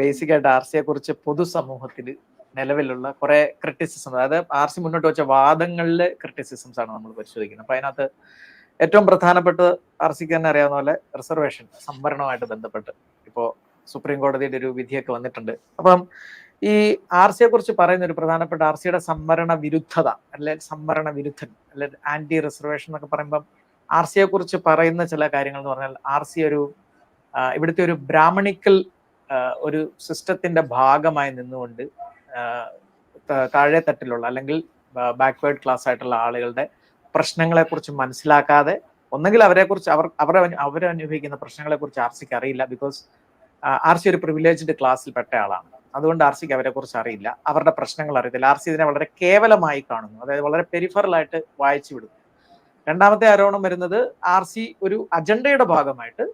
Basic ആയിട്ട് R സിയെ കുറിച്ച് പൊതുസമൂഹത്തിൽ നിലവിലുള്ള കുറെ ക്രിറ്റിസിസം അതായത് ആർ സി മുന്നോട്ട് വെച്ച വാദങ്ങളിലെ ക്രിറ്റിസിസംസ് ആണ് നമ്മൾ പരിശോധിക്കുന്നത്. അപ്പൊ അതിനകത്ത് ഏറ്റവും പ്രധാനപ്പെട്ട ആർ സിക്ക് തന്നെ അറിയാവുന്ന പോലെ റിസർവേഷൻ സംവരണവുമായിട്ട് ബന്ധപ്പെട്ട് ഇപ്പോൾ സുപ്രീം കോടതിയുടെ ഒരു വിധിയൊക്കെ വന്നിട്ടുണ്ട്. അപ്പം ഈ ആർ സിയെ കുറിച്ച് പറയുന്ന ഒരു പ്രധാനപ്പെട്ട ആർ സിയുടെ സംവരണ വിരുദ്ധത അല്ലെ സംവരണ വിരുദ്ധൻ അല്ലെ ആന്റി റിസർവേഷൻ എന്നൊക്കെ പറയുമ്പം ആർ സിയെ കുറിച്ച് പറയുന്ന ചില കാര്യങ്ങൾ എന്ന് പറഞ്ഞാൽ ആർ സി ഒരു ഇവിടുത്തെ ഒരു ബ്രാഹ്മണിക്കൽ ഒരു സിസ്റ്റത്തിന്റെ ഭാഗമായി നിന്നുകൊണ്ട് താഴെ തട്ടിലുള്ള അല്ലെങ്കിൽ ബാക്ക്വേർഡ് ക്ലാസ് ആയിട്ടുള്ള ആളുകളുടെ പ്രശ്നങ്ങളെ കുറിച്ച് മനസ്സിലാക്കാതെ ഒന്നെങ്കിൽ അവരെ കുറിച്ച് അവർ അവർ അവരനുഭവിക്കുന്ന അനുഭവിക്കുന്ന പ്രശ്നങ്ങളെ കുറിച്ച് ആർ സിക്ക് അറിയില്ല. ബിക്കോസ് ആർ സി ഒരു പ്രിവിലേജ്ഡ് ക്ലാസ്സിൽ പെട്ട ആളാണ്. അതുകൊണ്ട് ആർ സിക്ക് അവരെ കുറിച്ച് അറിയില്ല. അവരുടെ പ്രശ്നങ്ങൾ അറിയത്തില്ല. ആർ സി ഇതിനെ വളരെ കേവലമായി കാണുന്നു. അതായത് വളരെ പെരിഫറൽ ആയിട്ട് വായിച്ചു വിടുന്നു. രണ്ടാമത്തെ ആരോപണം വരുന്നത് ആർ സി ഒരു അജണ്ടയുടെ ഭാഗമായിട്ട്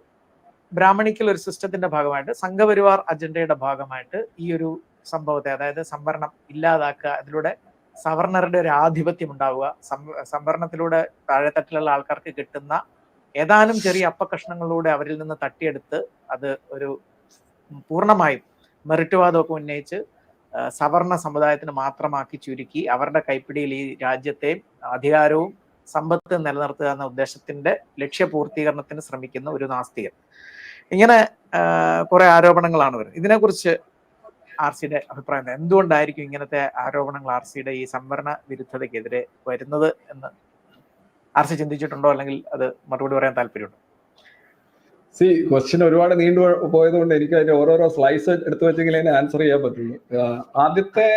ബ്രാഹ്മണിക്കൽ ഒരു സിസ്റ്റത്തിന്റെ ഭാഗമായിട്ട് സംഘപരിവാർ അജണ്ടയുടെ ഭാഗമായിട്ട് ഈ ഒരു സംഭവത്തെ അതായത് സംവരണം ഇല്ലാതാക്കുക അതിലൂടെ സവർണറുടെ ഒരു ആധിപത്യം ഉണ്ടാവുക സംവരണത്തിലൂടെ താഴെത്തട്ടിലുള്ള ആൾക്കാർക്ക് കിട്ടുന്ന ഏതാനും ചെറിയ അപ്പകഷ്ണങ്ങളിലൂടെ അവരിൽ നിന്ന് തട്ടിയെടുത്ത് അത് ഒരു പൂർണമായും മെറിറ്റുവാദമൊക്കെ ഉന്നയിച്ച് സവർണ സമുദായത്തിന് മാത്രമാക്കി ചുരുക്കി അവരുടെ കൈപ്പിടിയിൽ ഈ രാജ്യത്തെയും അധികാരവും സമ്പത്ത് നിലനിർത്തുക എന്ന ഉദ്ദേശത്തിന്റെ ലക്ഷ്യപൂർത്തീകരണത്തിന് ശ്രമിക്കുന്ന ഒരു നാസ്തികൻ. ഇങ്ങനെ കുറെ ആരോപണങ്ങളാണ് വരുന്നത്. ഇതിനെക്കുറിച്ച് ആർ സിയുടെ അഭിപ്രായം എന്താ? എന്തുകൊണ്ടായിരിക്കും ഇങ്ങനത്തെ ആരോപണങ്ങൾ ആർ സിയുടെ ഈ സംവരണ വിരുദ്ധതയ്ക്കെതിരെ വരുന്നത് എന്ന് ആർ സി ചിന്തിച്ചിട്ടുണ്ടോ? അല്ലെങ്കിൽ അത് മറുപടി പറയാൻ താല്പര്യമുണ്ടോ? സി ക്വസ്റ്റ്യൻ ഒരുപാട് നീണ്ടു പോയത് കൊണ്ട് എനിക്ക് അതിന്റെ ഓരോരോ സ്ലൈസ് എടുത്തു വെച്ചെങ്കിൽ അതിനെ ആൻസർ ചെയ്യാൻ പറ്റുള്ളൂ. ആദ്യത്തെ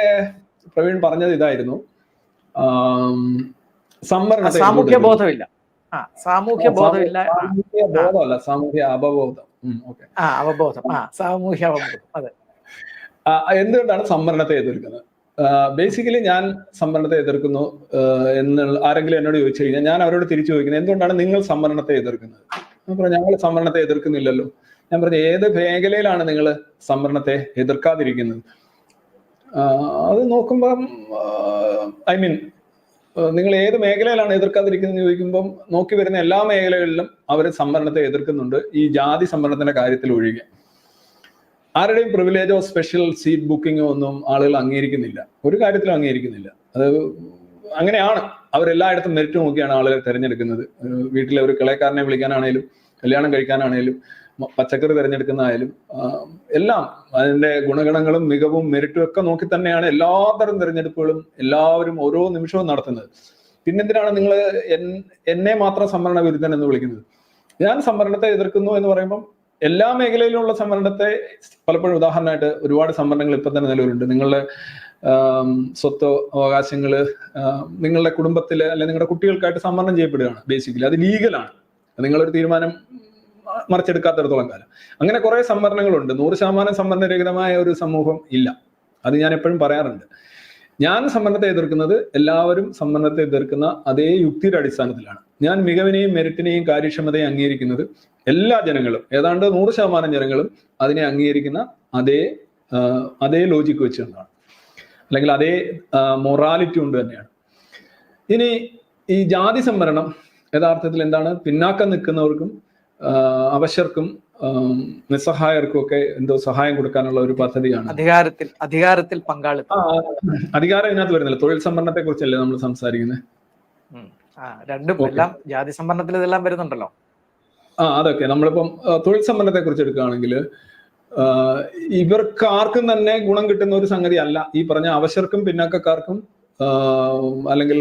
പ്രവീൺ പറഞ്ഞത് ഇതായിരുന്നു. സംവരണ സാമൂഹ്യ ബോധമില്ല. ആ സാമൂഹ്യ ബോധമില്ല ബോധമല്ല സാമൂഹ്യ അവബോധം. ആ അവബോധം. ആ സാമൂഹ്യ അവബോധം. അതെ. എന്തുകൊണ്ടാണ് സംവരണത്തെ എതിർക്കുന്നത്? ബേസിക്കലി ഞാൻ സംവരണത്തെ എതിർക്കുന്നു എന്ന് എന്നുള്ള ആരെങ്കിലും എന്നോട് ചോദിച്ചു കഴിഞ്ഞാൽ ഞാൻ അവരോട് തിരിച്ചു ചോദിക്കുന്നത് എന്തുകൊണ്ടാണ് നിങ്ങൾ സംവരണത്തെ എതിർക്കുന്നത്? ഞങ്ങൾ സംവരണത്തെ എതിർക്കുന്നില്ലല്ലോ. ഞാൻ പറഞ്ഞു ഏത് മേഖലയിലാണ് നിങ്ങൾ സംവരണത്തെ എതിർക്കാതിരിക്കുന്നത്? അത് നോക്കുമ്പം ഐ മീൻ നിങ്ങൾ ഏത് മേഖലയിലാണ് എതിർക്കാതിരിക്കുന്നത് ചോദിക്കുമ്പം നോക്കി വരുന്ന എല്ലാ മേഖലകളിലും അവർ സംവരണത്തെ എതിർക്കുന്നുണ്ട്. ഈ ജാതി സംവരണത്തിന്റെ കാര്യത്തിൽ ഒഴികെ. ആരുടെയും പ്രിവിലേജോ സ്പെഷ്യൽ സീറ്റ് ബുക്കിങ്ങോ ഒന്നും ആളുകൾ അംഗീകരിക്കുന്നില്ല. ഒരു കാര്യത്തിലും അംഗീകരിക്കുന്നില്ല. അത് അങ്ങനെയാണ്. അവരെല്ലായിടത്തും മെറിറ്റ് നോക്കിയാണ് ആളുകൾ തിരഞ്ഞെടുക്കുന്നത്. വീട്ടിലെ ഒരു കിളയക്കാരനെ വിളിക്കാനാണേലും കല്യാണം കഴിക്കാനാണേലും പച്ചക്കറി തിരഞ്ഞെടുക്കുന്നതായാലും എല്ലാം അതിന്റെ ഗുണഗണങ്ങളും മികവും മെരിറ്റും ഒക്കെ നോക്കി തന്നെയാണ് എല്ലാത്തരം തിരഞ്ഞെടുപ്പുകളും എല്ലാവരും ഓരോ നിമിഷവും നടത്തുന്നത്. പിന്നെന്തിനാണ് നിങ്ങൾ എന്നെ മാത്രം സംവരണ വിരുദ്ധൻ എന്ന് വിളിക്കുന്നത്? ഞാൻ സംവരണത്തെ എതിർക്കുന്നു എന്ന് പറയുമ്പം എല്ലാ മേഖലയിലുള്ള സംവരണത്തെ പലപ്പോഴും ഉദാഹരണമായിട്ട് ഒരുപാട് സംവരണങ്ങൾ ഇപ്പം തന്നെ നിലവിലുണ്ട്. നിങ്ങളുടെ സ്വത്ത് അവകാശങ്ങൾ നിങ്ങളുടെ കുടുംബത്തിൽ അല്ലെങ്കിൽ നിങ്ങളുടെ കുട്ടികൾക്കായിട്ട് സംവരണം ചെയ്യപ്പെടുകയാണ് ബേസിക്കലി അത് ലീഗലാണ് നിങ്ങളൊരു തീരുമാനം മറിച്ചെടുക്കാത്തിടത്തോളം കാലം. അങ്ങനെ കുറെ സംവരണങ്ങളുണ്ട്. നൂറ് ശതമാനം സംവരണരഹിതമായ ഒരു സമൂഹം ഇല്ല. അത് ഞാൻ എപ്പോഴും പറയാറുണ്ട്. ഞാൻ സംവരണത്തെ എതിർക്കുന്നത് എല്ലാവരും സംവരണത്തെ എതിർക്കുന്ന അതേ യുക്തിയുടെ അടിസ്ഥാനത്തിലാണ്. ഞാൻ മികവിനെയും മെറിറ്റിനെയും കാര്യക്ഷമതയും അംഗീകരിക്കുന്നത് എല്ലാ ജനങ്ങളും ഏതാണ്ട് നൂറ് ശതമാനം ജനങ്ങളും അതിനെ അംഗീകരിക്കുന്ന അതേ അതേ ലോജിക്ക് വെച്ചുകൊണ്ടാണ് അല്ലെങ്കിൽ അതേ മൊറാലിറ്റി കൊണ്ട് തന്നെയാണ്. ഇനി ഈ ജാതി സംവരണം യഥാർത്ഥത്തിൽ എന്താണ്? പിന്നാക്കം നിൽക്കുന്നവർക്കും ആം, നിസ്സഹായർക്കും ഒക്കെ എന്തോ സഹായം കൊടുക്കാനുള്ള ഒരു പദ്ധതിയാണ്. അധികാരത്തിൽ അധികാരത്തിൽ പങ്കാളിത്തം. അധികാരം ഇതിനകത്ത് വരുന്നില്ല. തൊഴിൽ സംവരണത്തെ കുറിച്ചല്ലേ നമ്മൾ സംസാരിക്കുന്നത് ആ രണ്ടും എല്ലാം ജാതി സംവരണത്തിൽ ഇതെല്ലാം വരുന്നുണ്ടല്ലോ. ആ അതൊക്കെ. നമ്മളിപ്പം തൊഴിൽ സംവരണത്തെ കുറിച്ച് എടുക്കുകയാണെങ്കിൽ ഇവർക്ക് ആർക്കും തന്നെ ഗുണം കിട്ടുന്ന ഒരു സംഗതി അല്ല ഈ പറഞ്ഞ അവശർക്കും പിന്നാക്കക്കാർക്കും അല്ലെങ്കിൽ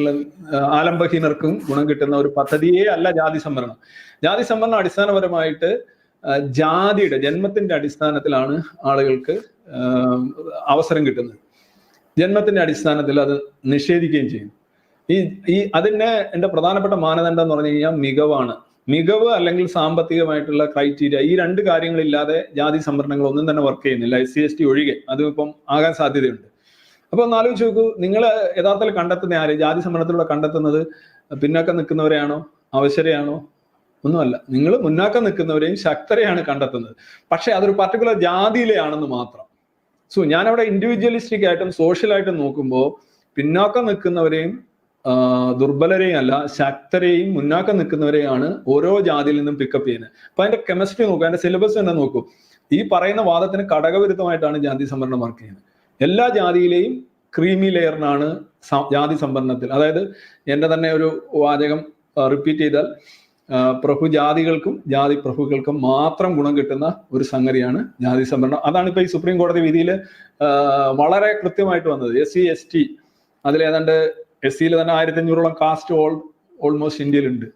ആലംബഹീനർക്കും ഗുണം കിട്ടുന്ന ഒരു പദ്ധതിയേ അല്ല ജാതി സംവരണം. ജാതി സംവരണം അടിസ്ഥാനപരമായിട്ട് ജാതിയുടെ ജന്മത്തിന്റെ അടിസ്ഥാനത്തിലാണ് ആളുകൾക്ക് അവസരം കിട്ടുന്നത്. ജന്മത്തിന്റെ അടിസ്ഥാനത്തിൽ അത് നിഷേധിക്കുകയും ചെയ്യും. ഈ ഈ അതിന്റെ എന്റെ പ്രധാനപ്പെട്ട മാനദണ്ഡം എന്ന് പറഞ്ഞു കഴിഞ്ഞാൽ മികവാണ്. മികവ് അല്ലെങ്കിൽ സാമ്പത്തികമായിട്ടുള്ള ക്രൈറ്റീരിയ ഈ രണ്ട് കാര്യങ്ങളില്ലാതെ ജാതി സംവരണങ്ങൾ ഒന്നും തന്നെ വർക്ക് ചെയ്യുന്നില്ല. എസ് സി എസ് ടി ഒഴികെ അതും ഇപ്പം ആകാൻ സാധ്യതയുണ്ട്. അപ്പൊ ഒന്ന് ആലോചിച്ച് നോക്കൂ നിങ്ങൾ യഥാർത്ഥത്തിൽ കണ്ടെത്തുന്ന ആര്? ജാതി സമരത്തിലൂടെ കണ്ടെത്തുന്നത് പിന്നാക്കം നിൽക്കുന്നവരെയാണോ? അവശരെയാണോ ഒന്നുമല്ല. നിങ്ങൾ മുന്നാക്കം നിൽക്കുന്നവരെയും ശക്തരെയാണ് കണ്ടെത്തുന്നത്. പക്ഷെ അതൊരു പർട്ടിക്കുലർ ജാതിയിലെയാണെന്ന് മാത്രം. സോ ഞാൻ അവിടെ ഇൻഡിവിജ്വലിസ്റ്റിക് ആയിട്ടും സോഷ്യലായിട്ടും നോക്കുമ്പോൾ പിന്നാക്കം നിൽക്കുന്നവരെയും ദുർബലരെയും അല്ല ശക്തരെയും മുന്നാക്കം നിൽക്കുന്നവരെയാണ് ഓരോ ജാതിയിൽ നിന്നും പിക്കപ്പ് ചെയ്യുന്നത്. അപ്പൊ അതിന്റെ കെമിസ്ട്രി നോക്കൂ അതിന്റെ സിലബസ് തന്നെ നോക്കൂ. ഈ പറയുന്ന വാദത്തിന് ഘടകവിരുദ്ധമായിട്ടാണ് ജാതി സംവരണം വർക്ക് ചെയ്യുന്നത്. എല്ലാ ജാതിയിലെയും ക്രീമി ലെയറിനാണ് ജാതി സംഭരണത്തിൽ. അതായത് എന്റെ തന്നെ ഒരു വാചകം റിപ്പീറ്റ് ചെയ്താൽ പ്രഭു ജാതികൾക്കും ജാതി പ്രഭുക്കൾക്കും മാത്രം ഗുണം കിട്ടുന്ന ഒരു സംഗതിയാണ് ജാതി സംവരണം അതാണ് ഇപ്പൊ ഈ സുപ്രീം കോടതി വിധിയിൽ വളരെ കൃത്യമായിട്ട് വന്നത്. എസ് സി എസ് ടി അതിലേതാണ്ട് എസ് സിയിൽ തന്നെ ആയിരത്തി അഞ്ഞൂറോളം കാസ്റ്റ് ഓൾ ഓൾമോസ്റ്റ് ഇന്ത്യയിലുണ്ട്.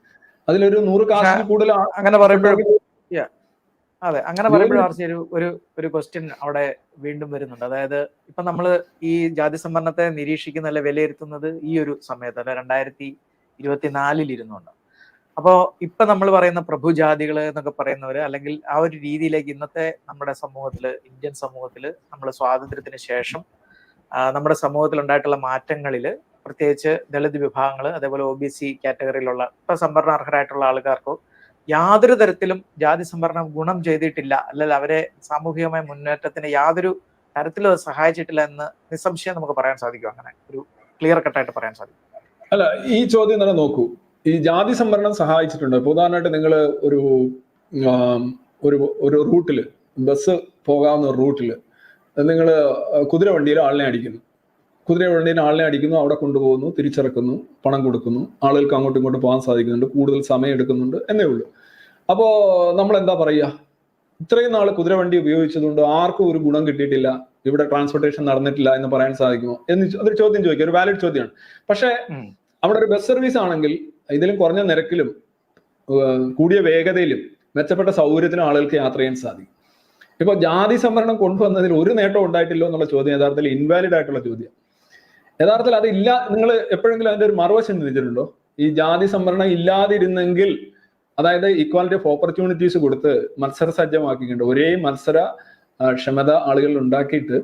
അതിലൊരു നൂറ് കാസ്റ്റ് കൂടുതൽ അങ്ങനെ പറയുമ്പോഴും അതെ അങ്ങനെ പറയുമ്പോഴും ഒരു ഒരു ഒരു ക്വസ്റ്റ്യൻ അവിടെ വീണ്ടും വരുന്നുണ്ട്. അതായത് ഇപ്പൊ നമ്മൾ ഈ ജാതി സംവരണത്തെ നിരീക്ഷിക്കുന്ന അല്ലെ വിലയിരുത്തുന്നത് ഈ ഒരു സമയത്ത് അല്ലെ രണ്ടായിരത്തി ഇരുപത്തിനാലിൽ ഇരുന്നുണ്ട് അപ്പോ ഇപ്പൊ നമ്മൾ പറയുന്ന പ്രഭുജാതികൾ എന്നൊക്കെ പറയുന്നവര് അല്ലെങ്കിൽ ആ ഒരു രീതിയിലേക്ക് ഇന്നത്തെ നമ്മുടെ സമൂഹത്തിൽ ഇന്ത്യൻ സമൂഹത്തിൽ നമ്മൾ സ്വാതന്ത്ര്യത്തിന് ശേഷം നമ്മുടെ സമൂഹത്തിൽ ഉണ്ടായിട്ടുള്ള മാറ്റങ്ങളിൽ പ്രത്യേകിച്ച് ദളിത് വിഭാഗങ്ങൾ അതേപോലെ ഒ ബി സി കാറ്റഗറിയിലുള്ള ഇപ്പൊ സംവരണ അർഹരായിട്ടുള്ള ആൾക്കാർക്കോ യാതൊരു തരത്തിലും ജാതി സംവരണം ഗുണം ചെയ്തിട്ടില്ല അല്ലെങ്കിൽ അവരെ സാമൂഹികമായ മുന്നേറ്റത്തിന് യാതൊരു തരത്തിലും അത് സഹായിച്ചിട്ടില്ല എന്ന് നിസ്സംശയം നമുക്ക് പറയാൻ സാധിക്കും. അങ്ങനെ ഒരു ക്ലിയർ കട്ടായിട്ട് പറയാൻ സാധിക്കും. അല്ല ഈ ചോദ്യം തന്നെ നോക്കൂ. ഈ ജാതി സംവരണം സഹായിച്ചിട്ടുണ്ട്. പ്രധാനമായിട്ട് നിങ്ങൾ ഒരു ഒരു ഒരു റൂട്ടിൽ ബസ് പോകാവുന്ന റൂട്ടിൽ നിങ്ങൾ കുതിര വണ്ടിയിൽ ആളിനെ അടിക്കുന്നു. കുതിര വണ്ടിയിൽ ആളിനെ അടിക്കുന്നു അവിടെ കൊണ്ടുപോകുന്നു തിരിച്ചിറക്കുന്നു പണം കൊടുക്കുന്നു. ആളുകൾക്ക് അങ്ങോട്ടും ഇങ്ങോട്ടും പോകാൻ സാധിക്കുന്നുണ്ട് കൂടുതൽ സമയം എടുക്കുന്നുണ്ട് എന്നേ ഉള്ളൂ. അപ്പോൾ നമ്മൾ എന്താ പറയുക? ഇത്രയും നാൾ കുതിരവണ്ടി ഉപയോഗിച്ചതുകൊണ്ട് ആർക്കും ഒരു ഗുണം കിട്ടിയിട്ടില്ല. ഇവിടെ ട്രാൻസ്പോർട്ടേഷൻ നടന്നിട്ടില്ല എന്ന് പറയാൻ സാധിക്കുമോ? എന്ന് അതൊരു ചോദ്യം ചോദിക്കുക ഒരു വാലിഡ് ചോദ്യമാണ്. പക്ഷേ. അവിടെ ഒരു ബസ് സർവീസ് ആണെങ്കിൽ ഇതിലും കുറഞ്ഞ നിരക്കിലും കൂടിയ വേഗതയിലും മെച്ചപ്പെട്ട സൗകര്യത്തിനും ആളുകൾക്ക് യാത്ര ചെയ്യാൻ സാധിക്കും. ഇപ്പൊ ജാതി സംവരണം കൊണ്ടുവന്നതിൽ ഒരു നേട്ടം ഉണ്ടായിട്ടില്ലോ എന്നുള്ള ചോദ്യം യഥാർത്ഥത്തിൽ ഇൻവാലിഡ് ആയിട്ടുള്ള ചോദ്യം യഥാർത്ഥത്തിൽ അതില്ല നിങ്ങൾ എപ്പോഴെങ്കിലും അതിന്റെ ഒരു മറുവശം ചിന്തിച്ചിട്ടുണ്ടോ? ഈ ജാതി സംവരണം ഇല്ലാതിരുന്നെങ്കിൽ അതായത് ഇക്വാലിറ്റി ഓഫ് ഓപ്പർച്യൂണിറ്റീസ് കൊടുത്ത് മത്സര സജ്ജമാക്കിയിട്ടുണ്ട് ഒരേ മത്സര ക്ഷമത ആളുകളിൽ ഉണ്ടാക്കിയിട്ട്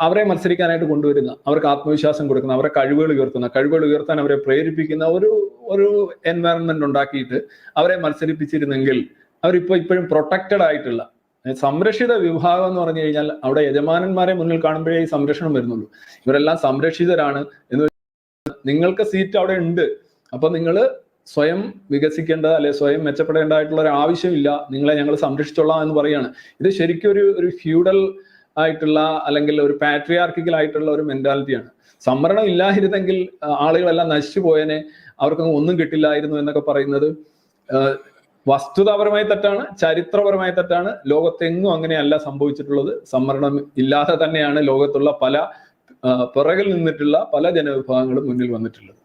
അവരെ മത്സരിക്കാനായിട്ട് കൊണ്ടുവരുന്ന അവർക്ക് ആത്മവിശ്വാസം കൊടുക്കുന്ന അവരെ കഴിവുകൾ ഉയർത്തുന്ന കഴിവുകൾ ഉയർത്താൻ അവരെ പ്രേരിപ്പിക്കുന്ന ഒരു ഒരു എൻവയറൺമെന്റ് ഉണ്ടാക്കിയിട്ട് അവരെ മത്സരിപ്പിച്ചിരുന്നെങ്കിൽ അവരിപ്പോ ഇപ്പോഴും പ്രൊട്ടക്റ്റഡ് ആയിട്ടുള്ള സംരക്ഷിത വിഭാഗം എന്ന് പറഞ്ഞു കഴിഞ്ഞാൽ അവിടെ യജമാനന്മാരെ മുന്നിൽ കാണുമ്പോഴേ ഈ സംരക്ഷണം വരുന്നുള്ളൂ. ഇവരെല്ലാം സംരക്ഷിതരാണ് എന്ന് നിങ്ങൾക്ക് സീറ്റ് അവിടെ ഉണ്ട്. അപ്പൊ നിങ്ങൾ സ്വയം വികസിക്കേണ്ട അല്ലെ സ്വയം മെച്ചപ്പെടേണ്ടതായിട്ടുള്ള ഒരു ആവശ്യമില്ല. നിങ്ങളെ ഞങ്ങൾ സംരക്ഷിച്ചോളാം എന്ന് പറയാണ്. ഇത് ശരിക്കും ഒരു ഒരു ഫ്യൂഡൽ ആയിട്ടുള്ള അല്ലെങ്കിൽ ഒരു പാട്രിയാർക്കിക്കൽ ആയിട്ടുള്ള ഒരു മെന്റാലിറ്റിയാണ് സംവരണം ഇല്ലായിരുന്നെങ്കിൽ ആളുകളെല്ലാം നശിച്ചു പോയനെ. അവർക്കൊന്നും ഒന്നും കിട്ടില്ലായിരുന്നു എന്നൊക്കെ പറയുന്നത്. വസ്തുതാപരമായി തെറ്റാണ് ചരിത്രപരമായ തെറ്റാണ്. ലോകത്തെങ്ങും അങ്ങനെയല്ല സംഭവിച്ചിട്ടുള്ളത്. സംവരണം ഇല്ലാതെ തന്നെയാണ് ലോകത്തുള്ള പല പുറകിൽ നിന്നിട്ടുള്ള പല ജനവിഭാഗങ്ങളും മുന്നിൽ വന്നിട്ടുള്ളത്.